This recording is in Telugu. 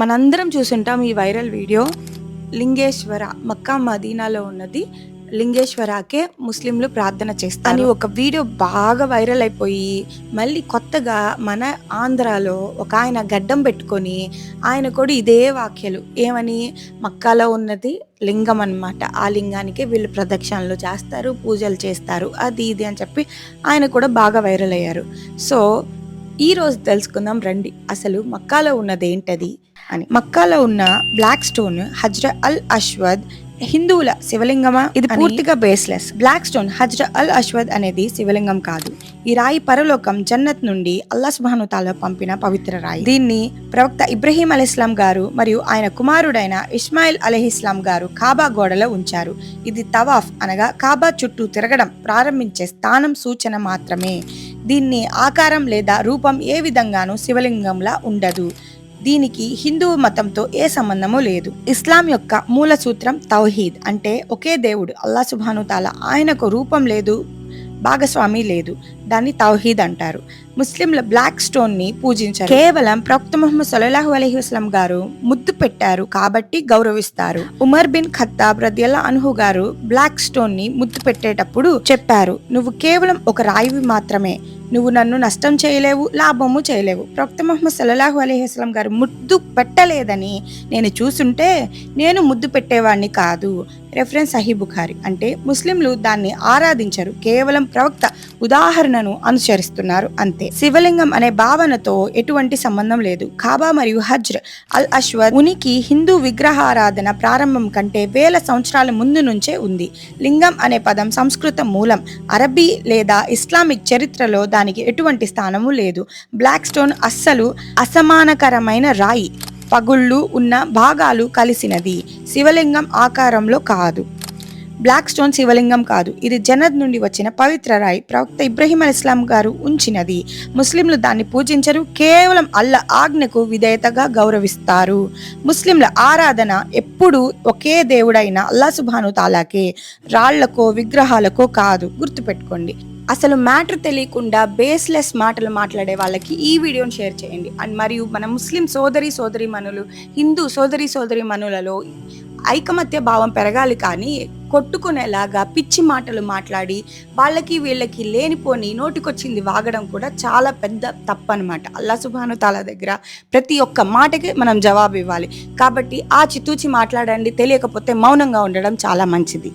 మనందరం చూసుంటాం ఈ వైరల్ వీడియో. లింగేశ్వర మక్కా మదీనాలో ఉన్నది. లింగేశ్వరాకే ముస్లింలు ప్రార్థన చేస్తారు. అని ఒక వీడియో బాగా వైరల్ అయిపోయి మళ్ళీ కొత్తగా మన ఆంధ్రాలో ఒక ఆయన గడ్డం పెట్టుకొని ఆయన కూడా ఇదే వాక్యాలు. ఏమని? మక్కాలో ఉన్నది లింగం అన్నమాట. ఆ లింగానికి వీళ్ళు ప్రదక్షిణలు చేస్తారు పూజలు చేస్తారు. అది ఇది అని చెప్పి ఆయన కూడా బాగా వైరల్ అయ్యారు. సో ఈ రోజు తెలుసుకుందాం రండి. అసలు మక్కాలో ఉన్నది ఏంటది? అని. మక్కాలో ఉన్న బ్లాక్ స్టోన్ హజ్ర అల్ అశ్వద్ హిందువుల శివలింగమా? ఇది పూర్తిగా baseless black stone Hajar al Aswad అనేది శివలింగం కాదు. ఈ రాయి పరలోకం జన్నత్ నుండి అల్లా సుబ్హాను తాలా పంపిన పవిత్ర రాయి. దీన్ని ప్రవక్త ఇబ్రహీం అలీస్లాం గారు మరియు ఆయన కుమారుడైన ఇస్మాయిల్ అలీహిస్లాం గారు కాబా గోడలో ఉంచారు. ఇది తవాఫ్ అనగా కాబా చుట్టూ తిరగడం ప్రారంభించే స్థానం సూచన మాత్రమే. దీన్ని ఆకారం లేదా రూపం ఏ విధంగానూ శివలింగంలా ఉండదు. దీనికి హిందూ మతంతో ఏ సంబంధము లేదు. ఇస్లాం యొక్క మూల సూత్రం తౌహీద్ అంటే ఒకే దేవుడు అల్లా సుబ్హాను తాలా ఆయనకు రూపం లేదు భాగస్వామి లేదు. దాన్ని తౌహీద్ అంటారు. ముస్లింల బ్లాక్ స్టోన్ని పూజించారు. కేవలం ప్రవక్త ముహమ్మద్ సల్లాహు అలహి వస్లం గారు ముద్దు పెట్టారు కాబట్టి గౌరవిస్తారు. ఉమర్ బిన్ ఖత్తాబ్ రదియల్లా అన్హు గారు బ్లాక్ స్టోన్ని ముద్దు పెట్టేటప్పుడు చెప్పారు నువ్వు కేవలం ఒక రాయివి మాత్రమే నువ్వు నన్ను నష్టం చేయలేవు లాభము చేయలేవు. ప్రవక్త మొహమ్మద్ సల్లాహు అలైహి గారు ముద్దు పెట్టలేదని నేను చూసుంటే నేను ముద్దు పెట్టేవాడిని కాదు. Reference Sahih Bukhari. అంటే ముస్లింలు దాన్ని ఆరాధించరు. కేవలం ప్రవక్త ఉదాహరణను అనుసరిస్తున్నారు అంతే. శివలింగం అనే భావనతో ఎటువంటి సంబంధం లేదు. కాబా మరియు హజ్ర్ అల్ అశ్వద్ ఉనికి హిందూ విగ్రహారాధన ప్రారంభం కంటే వేల సంవత్సరాల ముందు నుంచే ఉంది. లింగం అనే పదం సంస్కృత మూలం. అరబీ లేదా ఇస్లామిక్ చరిత్రలో దానికి ఎటువంటి స్థానము లేదు. బ్లాక్ స్టోన్ అస్సలు అసమానకరమైన రాయి పగుళ్ళు ఉన్న భాగాలు కలిసినది శివలింగం ఆకారంలో కాదు. బ్లాక్ స్టోన్ శివలింగం కాదు. ఇది జనద్ నుండి వచ్చిన పవిత్ర రాయి. ప్రవక్త ఇబ్రహీం అల్ ఇస్లాం గారు ఉంచినది. ముస్లింలు దాన్ని పూజించరు. కేవలం అల్ల ఆజ్ఞకు విధేయతగా గౌరవిస్తారు. ముస్లింల ఆరాధన ఎప్పుడు ఒకే దేవుడైన అల్లా సుభాను తాలాకే. రాళ్ళకో విగ్రహాలకో కాదు. గుర్తుపెట్టుకోండి. అసలు మ్యాటర్ తెలియకుండా బేస్లెస్ మాటలు మాట్లాడే వాళ్ళకి ఈ వీడియోని షేర్ చేయండి. అండ్ మరియు మన ముస్లిం సోదరి సోదరి మనులు హిందూ సోదరి సోదరి మనులలో ఐకమత్య భావం పెరగాలి కానీ కొట్టుకునేలాగా పిచ్చి మాటలు మాట్లాడి వాళ్ళకి వీళ్ళకి లేనిపోని నోటికొచ్చింది వాగడం కూడా చాలా పెద్ద తప్పు అనమాట అల్లా సుబాను తాలా దగ్గర ప్రతి ఒక్క మాటకి మనం జవాబు ఇవ్వాలి. కాబట్టి ఆ చితూచి మాట్లాడండి తెలియకపోతే మౌనంగా ఉండడం చాలా మంచిది.